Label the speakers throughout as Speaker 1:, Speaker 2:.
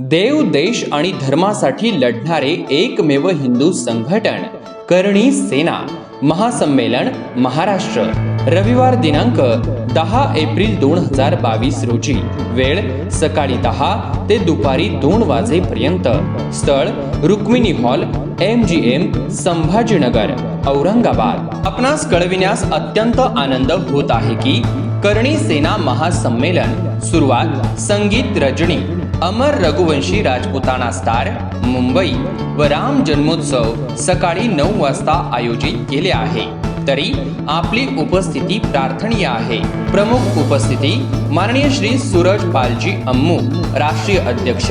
Speaker 1: देव देश आणि धर्मासाठी लढणारे एकमेव हिंदू संघटन करणी सेना महासंमेलन महाराष्ट्र. रविवार दिनांक दहा एप्रिल दोन हजार बावीस रोजी. वेळ सकाळी दहा ते दुपारी दोन वाजेपर्यंत. स्थळ Rukmini hall M G M Sambhajinagar Aurangabad. आपणास कळविण्यास अत्यंत आनंद होत आहे की करणी सेना महासंमेलन. सुरुवात संगीत रजनी अमर रघुवंशी राजपुताना स्टार मुंबई व राम जन्मोत्सव सकाळी नऊ वाजता आयोजित केले आहे. तरी आपली उपस्थिती प्रार्थनीय आहे. प्रमुख उपस्थिती माननीय श्री सूरज पालजी अम्मू राष्ट्रीय अध्यक्ष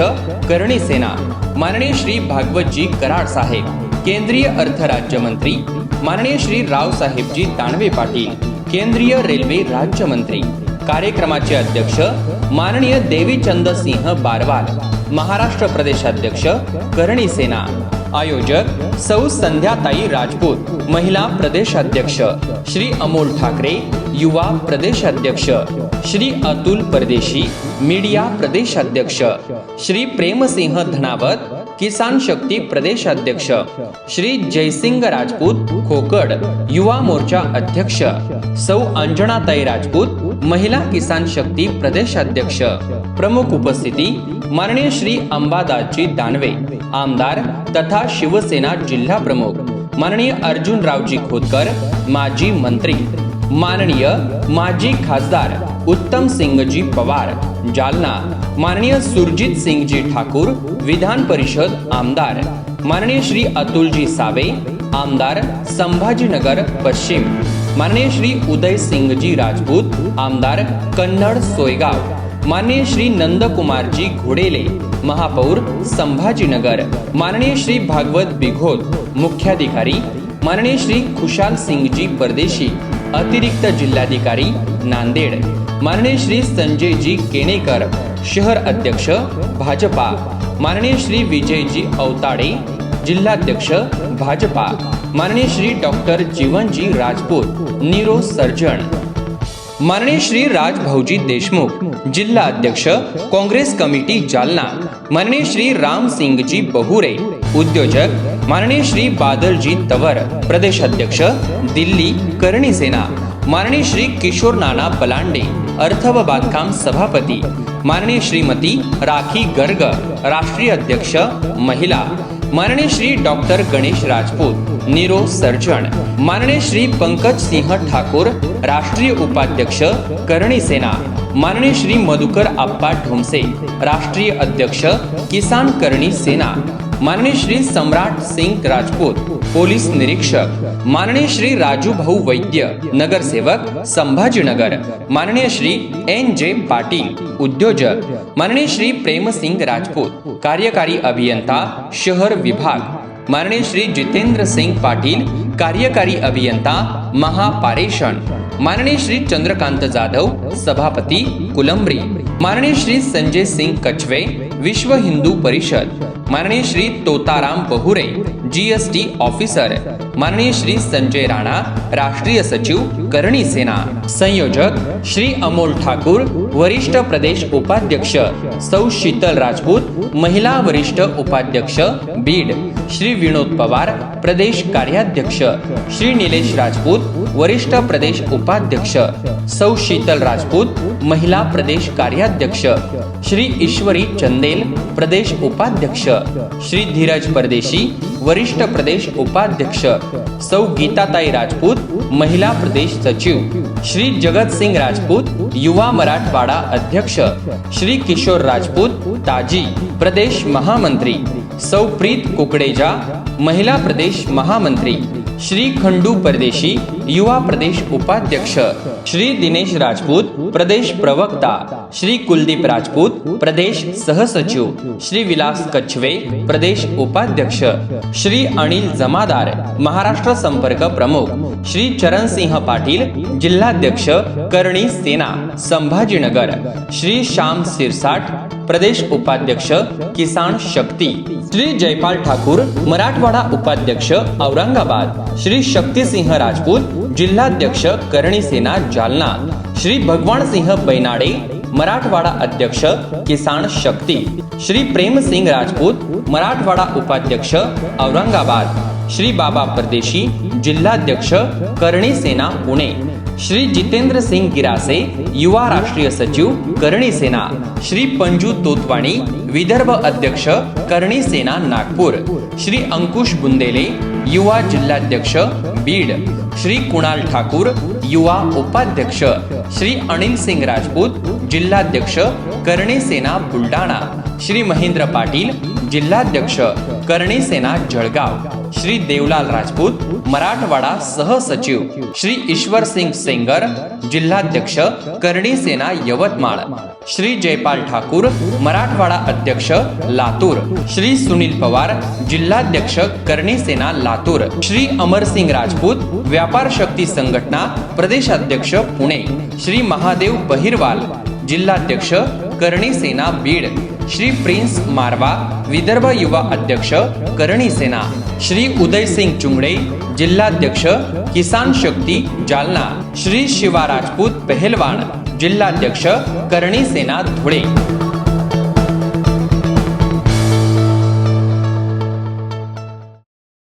Speaker 1: करणी सेना. माननीय श्री भागवतजी कराड साहेब केंद्रीय अर्थ राज्यमंत्री. माननीय श्री रावसाहेबजी दानवे पाटील केंद्रीय रेल्वे राज्यमंत्री. कार्यक्रमाचे अध्यक्ष माननीय देवीचंद सिंह बारवाल महाराष्ट्र प्रदेशाध्यक्ष करणी सेना आयोजक सौ संध्याताई राजपूत महिला प्रदेशाध्यक्ष श्री अमोल ठाकरे युवा प्रदेशाध्यक्ष श्री अतुल परदेशी मीडिया प्रदेशाध्यक्ष श्री प्रेमसिंह धनावत किसान शक्ती प्रदेशाध्यक्ष श्री जयसिंग राजपूत खोकड युवा मोर्चा अध्यक्ष सौ अंजनाताई राजपूत महिला किसान शक्ती प्रदेशाध्यक्ष प्रमुख उपस्थिती माननीय श्री अंबादासजी दानवे आमदार तथा शिवसेना जिल्हा प्रमुख माननीय अर्जुन रावजी खोतकर माजी मंत्री माननीय माजी खासदार उत्तम सिंगजी पवार जालना माननीय सुरजित सिंगजी ठाकूर विधान परिषद आमदार माननीय श्री अतुलजी सावे आमदार संभाजीनगर पश्चिम माननीय श्री उदय सिंगजी राजपूत आमदार कन्नड सोयगाव माननीय श्री नंदकुमारजी घोडेले महापौर संभाजीनगर माननीय श्री भागवत बिघोत मुख्याधिकारी माननीय श्री खुशाल सिंगजी परदेशी अतिरिक्त जिल्हाधिकारी नांदेड माननीय श्री संजयजी केणेकर शहर अध्यक्ष भाजपा. माननीय श्री विजयजी अवताडे जिल्हाध्यक्ष भाजपा. माननीय Shri doctor Jeevanji Rajput neuro surgeon. माननीय श्री राजभाऊजी देशमुख जिल्हा अध्यक्ष काँग्रेस कमिटी जालना. माननीय श्री राम सिंगजी बहुरे उद्योजक. माननीय श्री बादलजी तवर प्रदेश अध्यक्ष दिल्ली करणी सेना. माननीय श्री किशोर नाना बलांडे अर्थ व बांधकाम सभापती, माननीय श्रीमती राखी गर्ग, राष्ट्रीय अध्यक्ष, महिला, माननीय Shri doctor Ganesh Rajput, neuro surgeon, माननीय श्री पंकज सिंह ठाकूर, राष्ट्रीय उपाध्यक्ष, करणी सेना, माननीय श्री मधुकर आप्पा ढोमसे, राष्ट्रीय अध्यक्ष, किसान करणी सेना, माननीय श्री सम्राट सिंह राजपूत पोलीस निरीक्षक. माननीय श्री राजू भाऊ वैद्य नगरसेवक संभाजीनगर माननीय श्री एन जे पाटील उद्योजक. माननीय श्री प्रेमसिंग राजपूत कार्यकारी अभियंता शहर विभाग. माननीय श्री जितेंद्र सिंग पाटील कार्यकारी अभियंता महापारेषण. माननीय श्री चंद्रकांत जाधव सभापती कुलंबरी. माननीय श्री संजय सिंग कछवे विश्व हिंदू परिषद. माननीय श्री तोताराम बहुरे जीएसटी ऑफिसर माननीय श्री संजय राणा राष्ट्रीय सचिव करणी सेना. संयोजक श्री अमोल ठाकूर वरिष्ठ प्रदेश उपाध्यक्ष सौ शीतल राजपूत महिला वरिष्ठ उपाध्यक्ष बीड श्री विनोद पवार प्रदेश कार्याध्यक्ष श्री निलेश राजपूत वरिष्ठ प्रदेश उपाध्यक्ष सौ शीतल राजपूत महिला प्रदेश कार्याध्यक्ष श्री ईश्वरी चंदेल प्रदेश उपाध्यक्ष श्री धीरज परदेशी वरिष्ठ प्रदेश उपाध्यक्ष सौ गीताताई राजपूत महिला प्रदेश सचिव श्री जगत सिंग राजपूत युवा मराठवाडा अध्यक्ष श्री किशोर राजपूत ताजी प्रदेश महामंत्री सौ प्रीत कुकडेजा महिला प्रदेश महामंत्री श्री खंडू परदेशी युवा प्रदेश उपाध्यक्ष श्री दिनेश राजपूत प्रदेश प्रवक्ता श्री कुलदीप राजपूत प्रदेश सहसचिव. श्री विलास कच्छवे प्रदेश उपाध्यक्ष. श्री अनिल जमादार महाराष्ट्र संपर्क प्रमुख. श्री चरणसिंह पाटील जिल्हाध्यक्ष. करणी सेना संभाजीनगर. श्री श्याम सिरसाट प्रदेश उपाध्यक्ष. किसान शक्ती. श्री जयपाल ठाकूर मराठवाडा उपाध्यक्ष औरंगाबाद. श्री शक्तीसिंह राजपूत जिल्हाध्यक्ष. करणी सेना जालना. श्री भगवान सिंह बैनाडे मराठवाडा अध्यक्ष किसान शक्ती श्री प्रेमसिंग राजपूत मराठवाडा उपाध्यक्ष औरंगाबाद श्री बाबा परदेशी जिल्हाध्यक्ष करणी सेना पुणे श्री जितेंद्र सिंग गिरासे युवा राष्ट्रीय सचिव करणी सेना श्री पंजू तोतवाणी विदर्भ अध्यक्ष करणी सेना नागपूर श्री अंकुश बुंदेले युवा जिल्हाध्यक्ष बीड श्री कुणाल ठाकूर युवा उपाध्यक्ष श्री अनिल सिंग राजपूत जिल्हाध्यक्ष करणी सेना बुलढाणा श्री महेंद्र पाटील जिल्हाध्यक्ष कर्णी सेना जळगाव श्री देवलाल राजपूत मराठवाडा सहसचिव श्री ईश्वर सिंग सेंगर जिल्हाध्यक्ष कर्णी सेना यवतमाळ श्री जयपाल ठाकूर मराठवाडा अध्यक्ष लातूर श्री सुनील पवार जिल्हाध्यक्ष करणी सेना लातूर श्री अमरसिंग राजपूत व्यापार शक्ती संघटना प्रदेशाध्यक्ष पुणे श्री महादेव बहिरवाल जिल्हाध्यक्ष करणी सेना बीड श्री प्रिन्स मारवा विदर्भ युवा अध्यक्ष करणी सेना. श्री उदयसिंग चुंगडे जिल्हाध्यक्ष किसान शक्ती जालना. श्री शिवा राजपूत पहलवान जिल्हाध्यक्ष करणी सेना धुळे.